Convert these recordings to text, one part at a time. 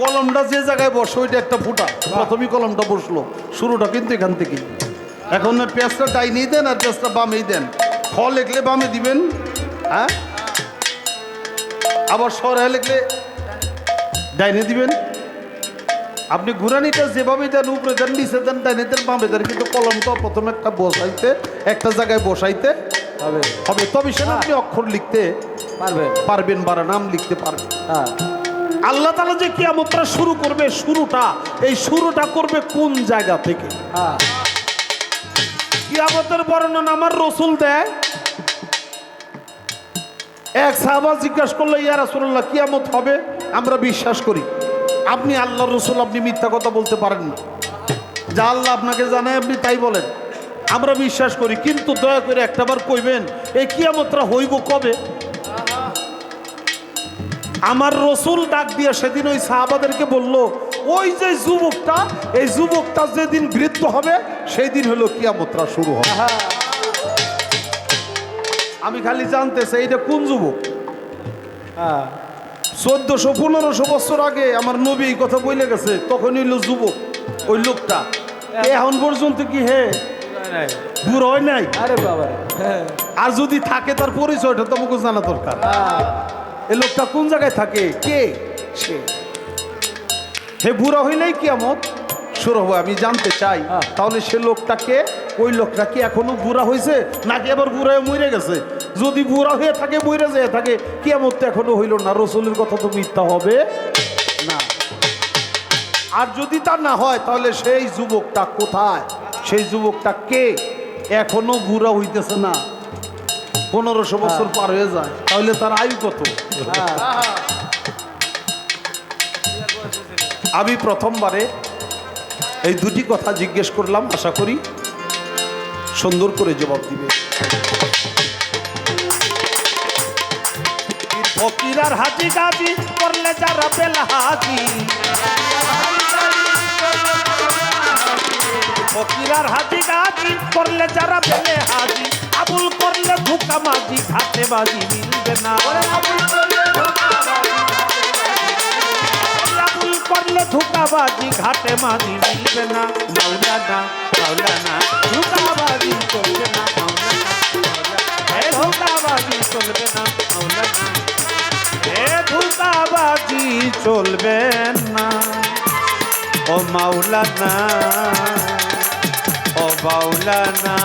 কলমটা যে জায়গায় বসে ওইটা একটা ফুটা। প্রথমেই কলমটা বসল। শুরুটা কিন্তু এখান থেকে এখন পেঁয়াজটা ডাইনেই দেন আর পেঁয়াজটা বামেই দেন। খ লিখলে বামে দিবেন হ্যাঁ? আবার সরে লিখলে ডাইনে দিবেন। আপনি ঘুরানিটা যেভাবে দেন উপরে দেন নিচে দেন ডাইনে দেন বামে দেন কিন্তু কলমটা প্রথমে একটা বসাইতে একটা জায়গায় বসাইতে হবে। হবে। তবে সেটা আপনি অক্ষর লিখতে পারবেন। পারবেন বা নাম লিখতে পারবেন। হ্যাঁ। আল্লাহ তালা যে কিয়ামতটা শুরু করবে শুরুটা এই শুরুটা করবে কোন জায়গা থেকে? হ্যাঁ। কিয়ামতের বর্ণনা আমার রসুল দেয়। এক সাহাবা জিজ্ঞাসা করল ইয়া রাসুল্লাহ কিয়ামত হবে? আমরা বিশ্বাস করি। আপনি আল্লাহ রসুল আপনি মিথ্যা কথা বলতে পারেন না। যা আল্লাহ আপনাকে জানায় আপনি তাই বলেন। আমরা বিশ্বাস করি কিন্তু দয়া করে একটাবার কইবেন এই কিয়ামতটা হইব কবে? আমার রসুল ডাক দিয়ে সেদিন ওই সাহাবাদেরকে বলল ওই যে যুবকটা এই যুবকটা যেদিন বৃদ্ধ হবে সেই দিন হলো কিয়ামতরা শুরু হবে। হ্যাঁ। আমি খালি জানতে চাই এটা কোন যুবক? হ্যাঁ। চোদ্দশো পনেরোশো বছর আগে আমার নবী এই কথা বলে গেছে তখন হইল যুবক ওই লোকটা। এখন পর্যন্ত কি হে। বুড়ো হয় নাই? আরে বাবা হ্যাঁ আর যদি থাকে তার পরিচয়টা তোমাকে জানা দরকার। এই লোকটা কোন জায়গায় থাকে? কে? সে। হে বুড়া হইলেই কিয়ামত? শুরু হবে আমি জানতে চাই। হ্যাঁ। তাহলে সে লোকটাকে ওই লোকটা কি এখনও বুড়া হয়েছে নাকি আবার বুড়া হয়ে মরে গেছে? যদি বুড়া হয়ে থাকে মরে যায় থাকে কিয়ামত তো এখনও হইল না। রসুলের কথা তো মিথ্যা হবে। না। আর যদি তা না হয় তাহলে সেই যুবকটা কোথায়? সেই যুবকটা কে? এখনও বুড়া হইতেছে না। পনেরোশো বছর পার হয়ে যায় তাহলে তার আয়ু কত? হ্যাঁ আমি প্রথমবারে এই দুটি কথা জিজ্ঞেস করলাম আশা করি সুন্দর করে জবাব দিবে। ফকিরার হাজি গাজি করলে যারা বেলা হাজি ফকির আর হাজি গাজি, করলে যারা বেলে হাজি। আবুল করলে ধুকা মাঝি ঘাটে বাজি মিলবে না। আবুল করলে ধোকাবাজি ঘাটে মাঝি মিলবে না। মাওলানা মাওলানা ধোকাবাজি চলবে না। মাওলানা ধোকাবাজি চলবে না। মাওলানা, এ ধোকাবাজি চলবে না। ও মাওলানা মাওলানা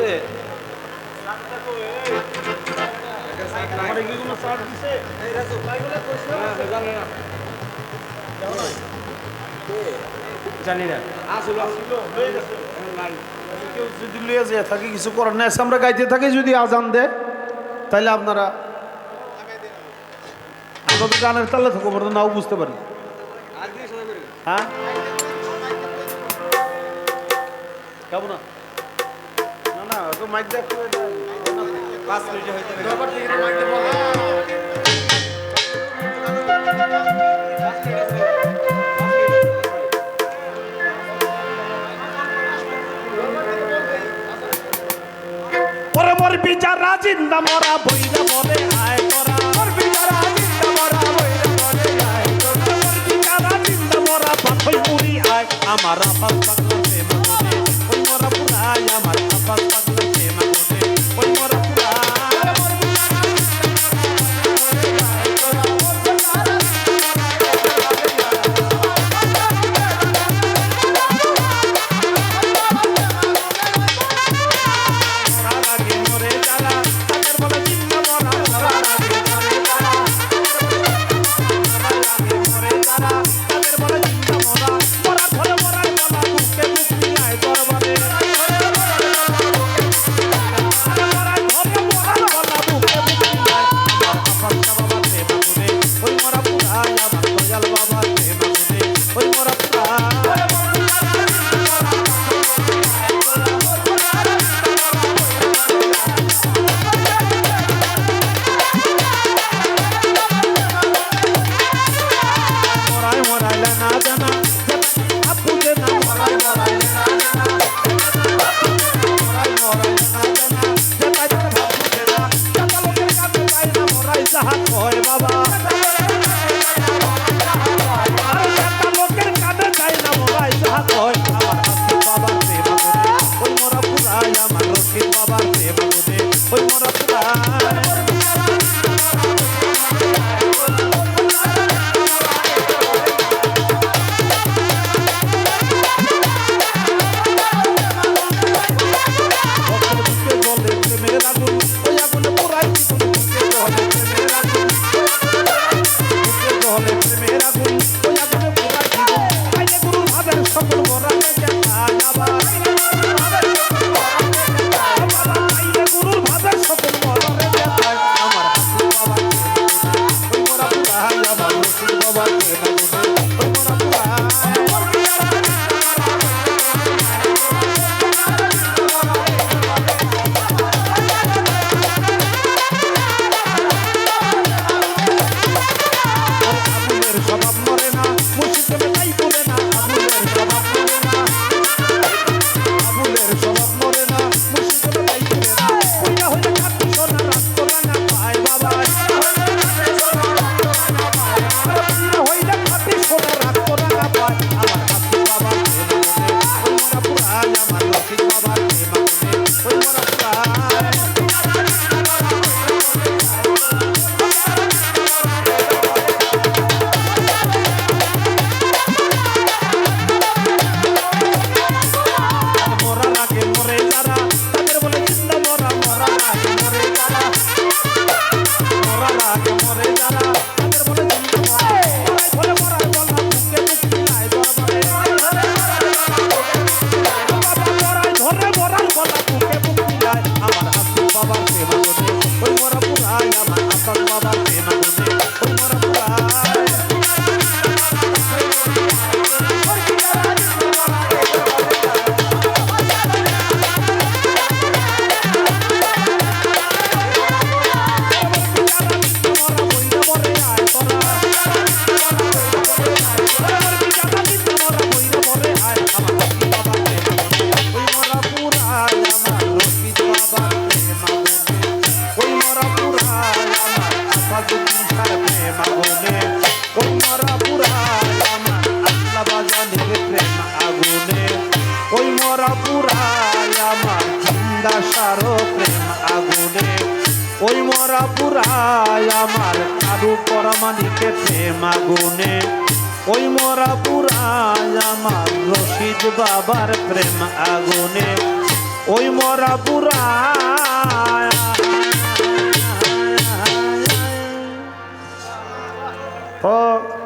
দে জানি না। কেউ যদি লইয়া যায়, থাকে কিছু করার নাই। আমরা গাইতে থাকি যদি আজান দেয় তাহলে আপনারা আমরা তো গানের তালে থাকব আমরা তো নাও বুঝতে পারি। হ্যাঁ? কেমন না? না না তো মাইক দেখ। পাঁচ মিনিটে হইতে পরে। মোর বিচারা জিন্দা মরা বইরা বলে। আমার আপাস কয় বাবা। what পুরালাম আগুনে ওই মরা পুরালাম আগুনে ওই মরা পুরায় আমার কারু পরমাণিকে আগুনে ওই মরা পুরায় আমার রশিদ বাবার প্রেম আগুনে ওই মরা পুরায় Oh.